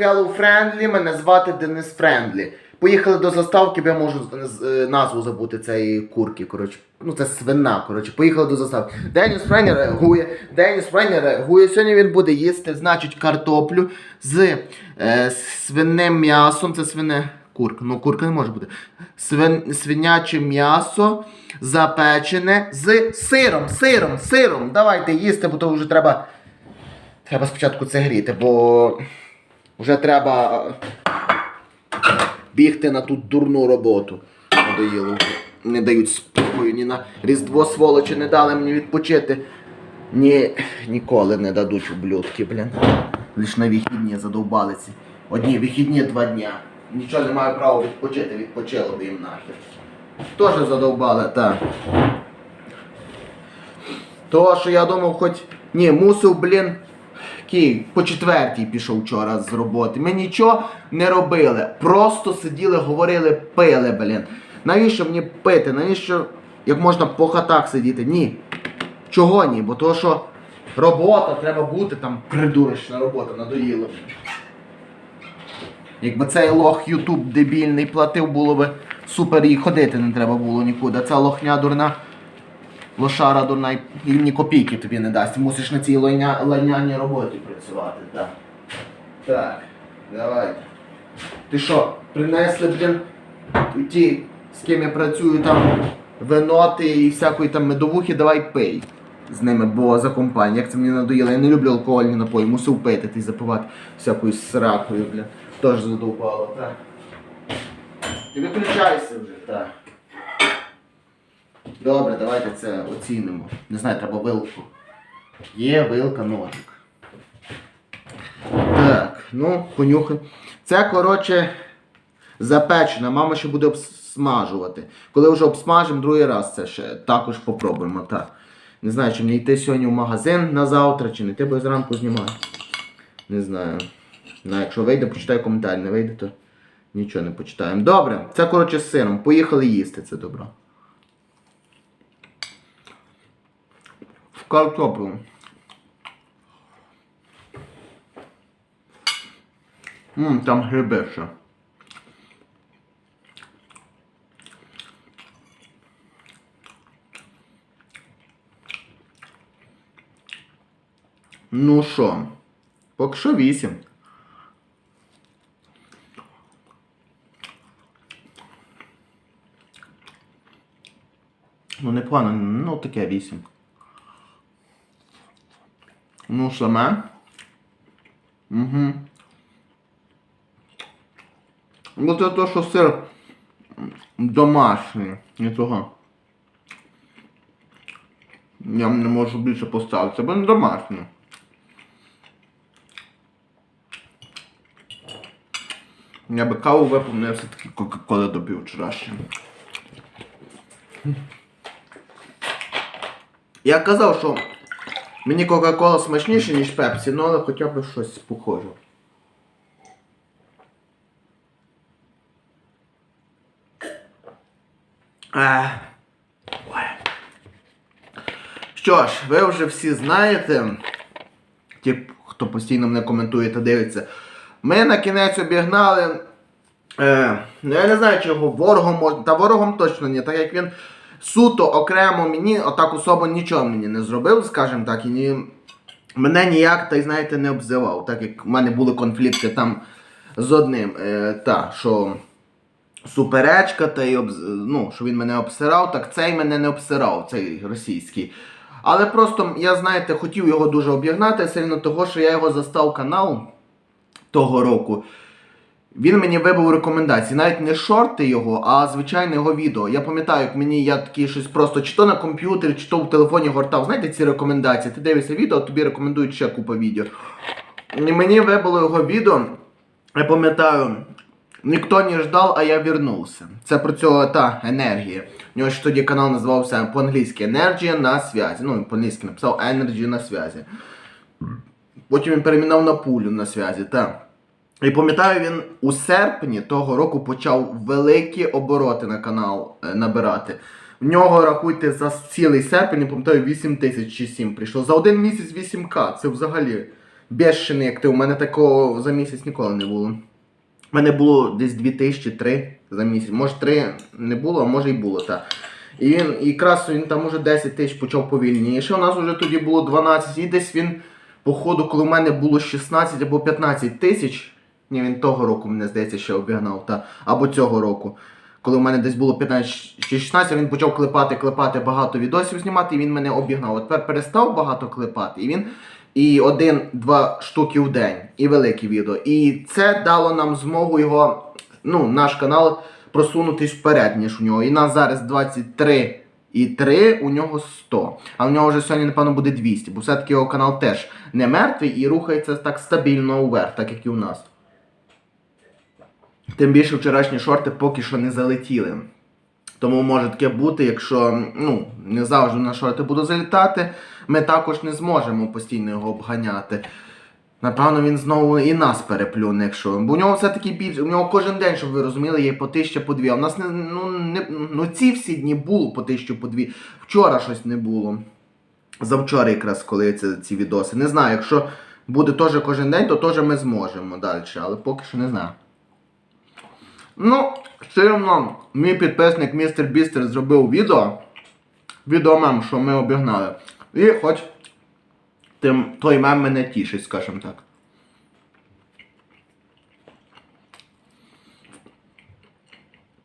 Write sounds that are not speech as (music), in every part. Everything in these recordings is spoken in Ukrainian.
Hello Friendly, мене звати Денис Френдлі. Поїхали до заставки, бо я можу е, назву забути цієї курки. Коротше. Ну це свина. Коротше, поїхали до заставки. Деніс Френні реагує. Деніс Френні реагує. Сьогодні він буде їсти, значить, картоплю з е, свиним м'ясом. Це свине. Курка, ну курка не може бути. Свин, свиняче м'ясо запечене з сиром, сиром, сиром. Давайте їсти, бо то вже треба. Треба спочатку це гріти, бо вже треба е, бігти на ту дурну роботу. Надоїло. Не дають спокою, ні на Різдво сволочі не дали мені відпочити. Ні, ніколи не дадуть ублюдки, блін. Лиш на вихідні задовбалися. Одні вихідні два дня. Нічого не маю права відпочити, відпочило би їм нахер. Теж задовбали, так. То, що я думав, хоч. Ні, мусив, блін. Київ по четвертій пішов вчора з роботи. Ми нічого не робили. Просто сиділи, говорили, пили, блін. Навіщо мені пити? Навіщо як можна по хатах сидіти? Ні. Чого ні? Бо то, що робота, треба бути там придурочна робота, надоїло. Якби цей лох Ютуб дебільний платив, було би супер і ходити не треба було нікуди. Ця лохня дурна. Лошара і і ні копійки тобі не дасть. Мусиш на цій лайня, лайняній роботі працювати. Так. Так, давайте. Ти що, принесли, блін, ті, з ким я працюю там виноти і всякої там медовухи, давай пий з ними, бо за компанію. Як це мені надоїло, я не люблю алкогольні напої, мусив пити ти запивати всякою сракою, блін. Тож задовбало, так. Ти виключайся вже, так. Добре, давайте це оцінимо. Не знаю, треба вилку. Є вилка, ножик. Так, ну, понюхай. Це, коротше, запечена. Мама ще буде обсмажувати. Коли вже обсмажимо, другий раз це ще також попробуємо. Так. Не знаю, чи мені йти сьогодні в магазин на завтра, чи не йти, бо я зранку знімаю. Не знаю. Ну, якщо вийде, почитай коментар. Не вийде, то нічого не почитаємо. Добре, це коротше з сиром. Поїхали їсти це добро. В картоплю. Ммм, там гриби ще. Ну що, поки що вісім. Ну, непогано, ну таке вісім. Ну, саме. Угу. Бо це то, що сир домашній, не того. Я не можу більше поставити, бо не домашній. Я би каву випив, але я все-таки Кока-Коли допив вчорашнє. Я казав, що мені Кока-Кола смачніше, ніж Пепсі, ну але хоча б щось похоже. Ех. Ой. Що ж, ви вже всі знаєте, ті, хто постійно мене коментує та дивиться, ми на кінець обігнали. Е, ну я не знаю, чи його ворогом можна. Та ворогом точно ні, так як він суто окремо мені, отак особо нічого мені не зробив, скажімо так, і ні, мене ніяк, та й знаєте, не обзивав, так як в мене були конфлікти там з одним. Е, та, що суперечка, та й обз... ну, що він мене обсирав, так цей мене не обсирав, цей російський. Але просто я, знаєте, хотів його дуже обігнати сильно того, що я його застав канал того року. Він мені вибив рекомендації, навіть не шорти його, а звичайне його відео. Я пам'ятаю, як мені я такі щось просто чи то на комп'ютері, чи то в телефоні гортав. Знаєте ці рекомендації? Ти дивишся відео, тобі рекомендують ще купа відео. І мені вибило його відео. Я пам'ятаю, ніхто не ждав, а я вернувся. Це про цього та енергія. У нього ж тоді канал називався по-англійськи Енергія на связі. Ну, по-англійськи написав Energy на связі. Потім він перемінав на пулю на связі, так. І пам'ятаю, він у серпні того року почав великі обороти на канал е, набирати. В нього, рахуйте, за цілий серпень, я пам'ятаю, 8 тисяч чи 7 прийшло. За один місяць 8к. Це взагалі безшений актив. У мене такого за місяць ніколи не було. У мене було десь 2003 за місяць. Може 3 не було, а може і було, так. І він якраз він там уже 10 тисяч почав повільніше. У нас вже тоді було 12, і десь він, по ходу, коли в мене було 16 або 15 тисяч. Ні, він того року, мене здається, ще обігнав, та, або цього року. Коли в мене десь було 15-16, він почав клепати, клепати багато відосів знімати, і він мене обігнав. От тепер перестав багато клепати, і він і один-два штуки в день, і великі відео. І це дало нам змогу його, ну, наш канал просунутись вперед, ніж у нього. І нас зараз 23 і 3, у нього 100. А у нього вже сьогодні, напевно, буде 200, бо все-таки його канал теж не мертвий і рухається так стабільно вверх, так як і у нас. Тим більше вчорашні шорти поки що не залетіли. Тому може таке бути, якщо ну, не завжди на шорти будуть залітати, ми також не зможемо постійно його обганяти. Напевно, він знову і нас переплюне, якщо. Бо у нього все-таки більше. У нього кожен день, щоб ви розуміли, є по тисяча по дві. А у нас не, ну, не, ну ці всі дні було по тисячу по дві. Вчора щось не було. Завчора якраз, коли це, ці відоси. Не знаю, якщо буде теж кожен день, то теж ми зможемо далі. Але поки що не знаю. Ну, одно, мій підписник містер Бістер зробив відео. Відео що ми обігнали. І хоч тим, той мем мене тішить, скажімо так.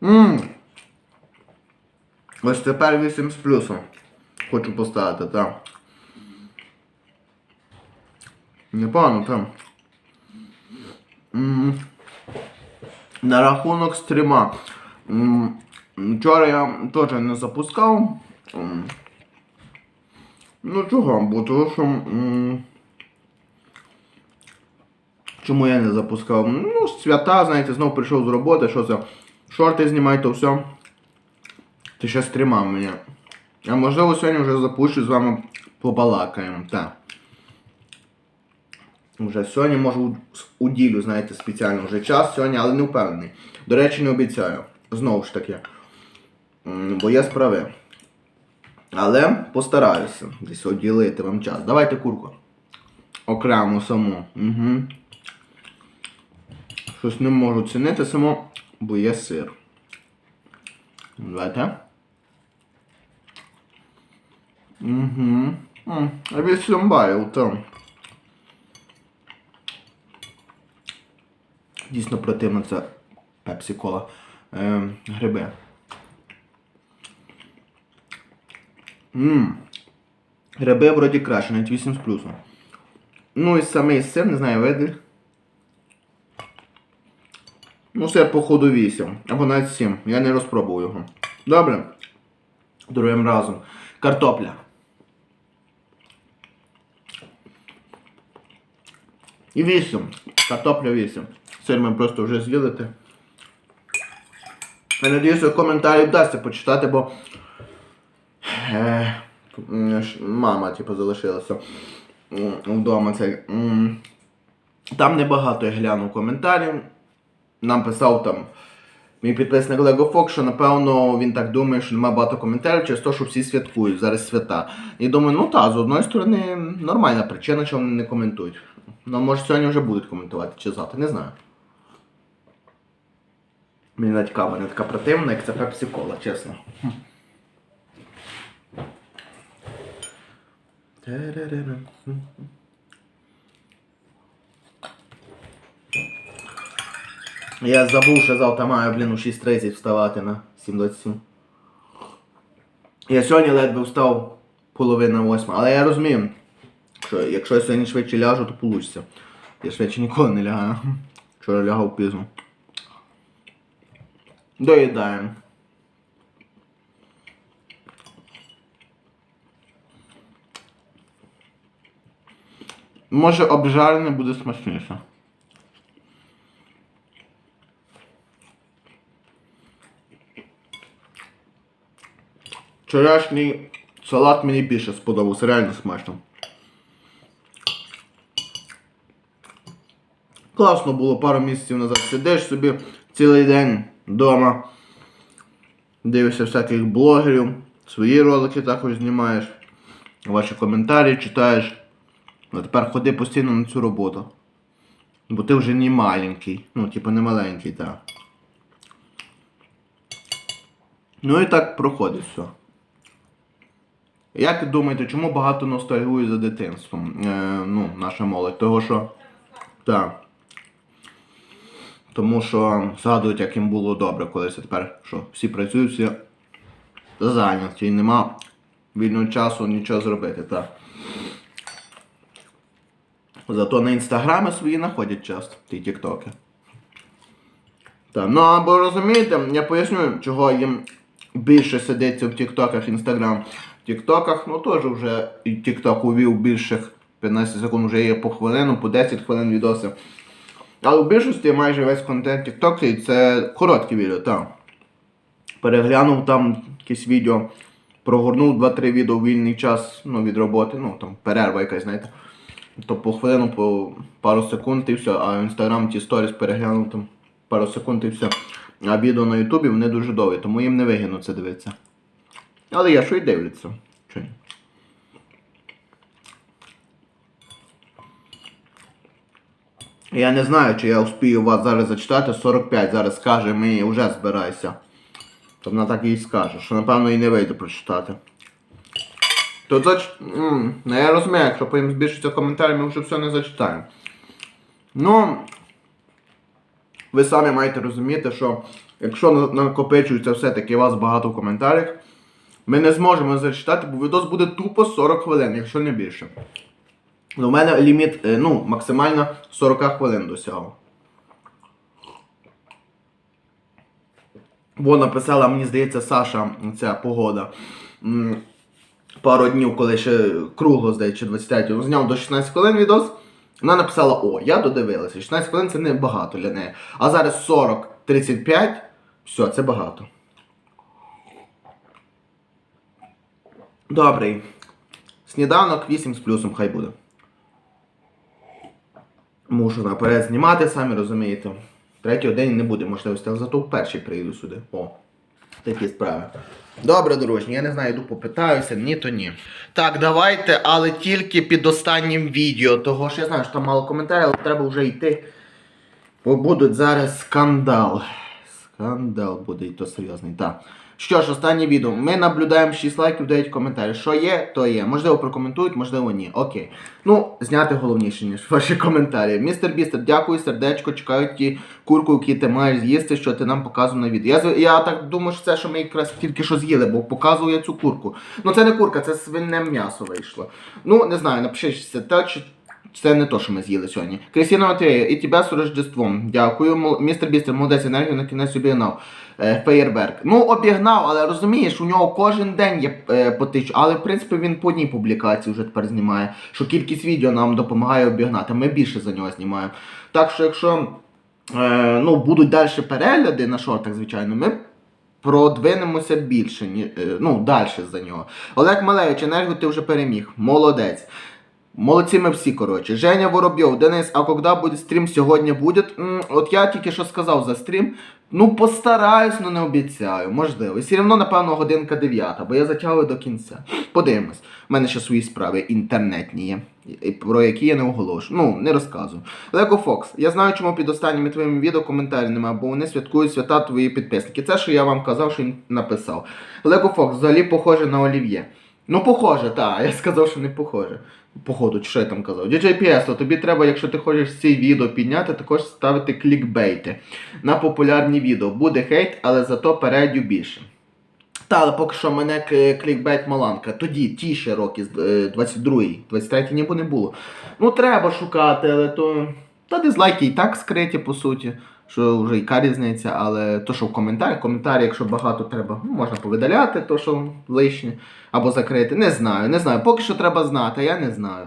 Ммм. Ось тепер 8 з плюсом. Хочу поставити, так. Непогано, там. Ммм. На рахунок стріма. Вчора я теж не запускав. Ну чого? Бо того, що. Чому я не запускав? Ну, свята, знаєте, знов прийшов з роботи, що це? Шорти знімай, то все. Ти ще стрімав мене. А можливо сьогодні вже запущу з вами побалакаємо. Так. Вже сьогодні можу уділю, знаєте, спеціально вже час сьогодні, але не впевнений. До речі, не обіцяю. Знову ж таки. Бо є справи. Але постараюся десь уділити вам час. Давайте курку. Окремо саму. Угу. Щось не можу цінити само, бо є сир. Давайте. Угу. А байл там. Дійсно противно це пепсі кола. Е, гриби. Ммм. Гриби вроді краще, навіть 8 з плюсом. Ну і самий сир, не знаю, види. Ну, сир, походу 8. Або навіть 7. Я не розпробував його. Добре. Другим разом. Картопля. І 8. Картопля 8. Сир просто вже з'їли. Я надіюся, коментарі вдасться почитати, бо е, мама типу, залишилася вдома. Цей. Там небагато я глянув коментарів. Нам писав там мій підписник Lego Fox, що напевно він так думає, що немає багато коментарів через те, що всі святкують зараз свята. І думаю, ну так, з одної сторони нормальна причина, чому вони не коментують. Ну, може сьогодні вже будуть коментувати чи завтра, не знаю. Мені навіть кава не така противна, як це пепсі кола, чесно. Я забув, що завтра маю, блін, у 6.30 вставати на 7.27. Я сьогодні ледве встав половина восьма, але я розумію, що якщо я сьогодні швидше ляжу, то вийде. Я швидше ніколи не лягаю. Вчора лягав пізно. Доїдаємо. Може обжарене буде смачніше. Вчорашній салат мені більше сподобався, реально смачно. Класно було пару місяців назад. Сидиш собі цілий день вдома. Дивишся всяких блогерів, свої ролики також знімаєш, ваші коментарі читаєш. А тепер ходи постійно на цю роботу. Бо ти вже не маленький. Ну, типу, не маленький, так. Ну і так проходить все. Як ви думаєте, чому багато ностальгує за дитинством? Е, ну, наша молодь. Того що. Так. Тому що згадують, як їм було добре колись, тепер що всі працюють, всі зайняті і нема вільного часу нічого зробити, так. Зато на інстаграми свої знаходять час, ті тіктоки. Так, ну або розумієте, я поясню, чого їм більше сидиться в тіктоках, інстаграм. В тіктоках, ну теж вже тікток увів більших 15 секунд вже є по хвилину, по 10 хвилин відоси. Але в більшості майже весь контент і це короткі відео, так. Переглянув там якесь відео, прогорнув 2-3 відео в вільний час ну, від роботи, ну там перерва якась, знаєте. То по хвилину, по пару секунд і все, а в інстаграм ті сторіс переглянув там пару секунд і все. А відео на Ютубі вони дуже довгі, тому їм не вигідно це дивитися. Але є, що й дивляться. Чи ні? Я не знаю, чи я успію вас зараз зачитати. 45 зараз скаже мені, вже збирайся. То вона так і скаже, що напевно і не вийде прочитати. То зач... м, Ну я розумію, якщо потім збільшиться коментарі, ми вже все не зачитаємо. Ну, ви самі маєте розуміти, що якщо накопичується все-таки вас багато в коментарях, ми не зможемо зачитати, бо відос буде тупо 40 хвилин, якщо не більше. Ну, У мене ліміт, е, ну, максимально 40 хвилин досягав. Бо написала, мені здається, Саша, ця погода. Пару днів, коли ще кругло, здається, 23 ну, зняв до 16 хвилин відос. Вона написала: О, я додивилася. 16 хвилин це не багато для неї. А зараз 40-35, все, це багато. Добрий. Сніданок 8 з плюсом, хай буде. Мушу наперед знімати, самі розумієте. Третього день не буде можливості, але зато вперше прийду сюди. О, такі справи. Добре, дружні, я не знаю, йду попитаюся, ні то ні. Так, давайте, але тільки під останнім відео, того що я знаю, що там мало коментарів, але треба вже йти. Бо будуть зараз скандал. Скандал буде і то серйозний. Так. Що ж, останнє відео. Ми наблюдаємо 6 лайків, 9 коментарів. Що є, то є. Можливо, прокоментують, можливо, ні. Окей. Ну, зняти головніше, ніж (laughs) ваші коментарі. Містер Бістер, дякую, сердечко, чекаю ті курку, які ти маєш з'їсти, що ти нам показував на відео. Я, я так думаю, що це, що ми якраз тільки що з'їли, бо показую я цю курку. Ну це не курка, це свине м'ясо вийшло. Ну, не знаю, напишіть, це те чи це не то, що ми з'їли сьогодні. Крістіна Матвєя, і тебе з Рождеством. Дякую. Містер Бістер, молодець енергію на кінець обігнав. Е, Феєрверк. Ну, обігнав, але розумієш, у нього кожен день є е, по тисячу. Але в принципі він по одній публікації вже тепер знімає. Що кількість відео нам допомагає обігнати. Ми більше за нього знімаємо. Так що, якщо е, ну, будуть далі перегляди на шортах, звичайно, ми продвинемося більше, е, ну, далі за нього. Олег Малевич, енергію ти вже переміг. Молодець. Молодці ми всі, коротше. Женя Воробйов, Денис, а коли буде стрім сьогодні буде? От я тільки що сказав за стрім. Ну, постараюсь, але не обіцяю. Можливо. І все одно, напевно, годинка 9, бо я затягую до кінця. Подивимось. У мене ще свої справи інтернетні є, про які я не оголошую. Ну, не розказую. Лего Фокс, я знаю, чому під останніми твоїми відео коментарів немає, бо вони святкують свята твої підписники. Це, що я вам казав, що написав. Лего Фокс взагалі похоже на Олів'є. Ну, похоже, так. Я сказав, що не похоже. Походу, що я там казав? DJ PS, тобі треба, якщо ти хочеш ці відео підняти, також ставити клікбейти на популярні відео. Буде хейт, але зато передю більше. Та, але поки що мене клікбейт маланка. Тоді, ті ще роки, з, е, 22-й, 23-й ніби не було. Ну, треба шукати, але то. Та дизлайки і так скриті, по суті. Що вже яка різниця, але то, що в коментарях, коментарі, якщо багато треба, ну, можна повидаляти, то що лишнє, або закрити. Не знаю, не знаю. Поки що треба знати, я не знаю.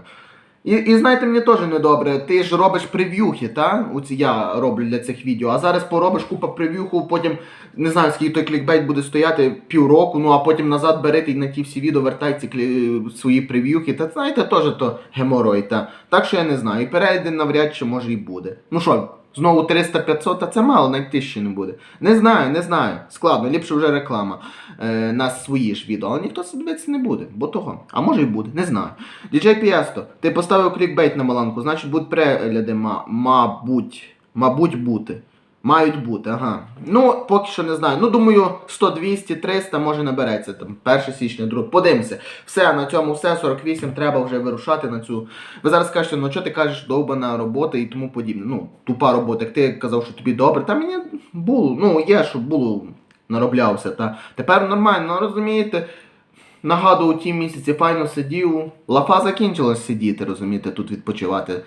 І, і знаєте, мені теж недобре, ти ж робиш прев'юхи, та? Оці я роблю для цих відео, а зараз поробиш купа прев'юху, потім не знаю, скільки той клікбейт буде стояти півроку, ну а потім назад берете і на ті всі відео вертай ці клі... свої прев'юхи. Та знаєте, теж то геморой, та. Так що я не знаю. І перейде навряд чи може і буде. Ну що, Знову 300-500, а це мало, навіть тисячі не буде. Не знаю, не знаю. Складно, ліпше вже реклама е, на свої ж відео, але ніхто це дивитися не буде, бо того. А може і буде, не знаю. DJ Піесто, ти поставив клікбейт на маланку, значить будуть перегляди, ма, мабуть, мабуть бути. Мають бути, ага. Ну, поки що не знаю. Ну, думаю, 100, 200, 300 може набереться там 1 січня, 2. Подивимося. Все, на цьому все, 48, треба вже вирушати на цю. Ви зараз кажете, ну що ти кажеш, довбана робота і тому подібне. Ну, тупа робота. Як ти казав, що тобі добре, та мені було, ну, є, що було, нароблявся. Та. Тепер нормально, розумієте. Нагадую, ті місяці файно сидів. Лафа закінчилась сидіти, розумієте, тут відпочивати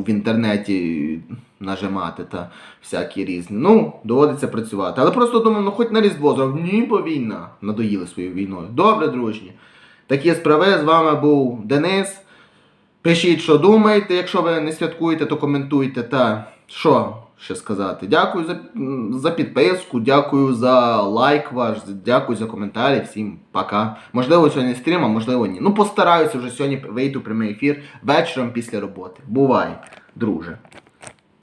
в інтернеті нажимати та всякі різні. Ну, доводиться працювати. Але просто думав, ну хоч на Різдво зробив. Ні, бо війна. Надоїли своєю війною. Добре, дружні. Такі справи. З вами був Денис. Пишіть, що думаєте. Якщо ви не святкуєте, то коментуйте. Та що ще сказати? Дякую за, за підписку, дякую за лайк ваш, дякую за коментарі. Всім пока. Можливо, сьогодні стрім, а можливо ні. Ну, постараюся вже сьогодні вийти у прямий ефір вечором після роботи. Бувай, друже.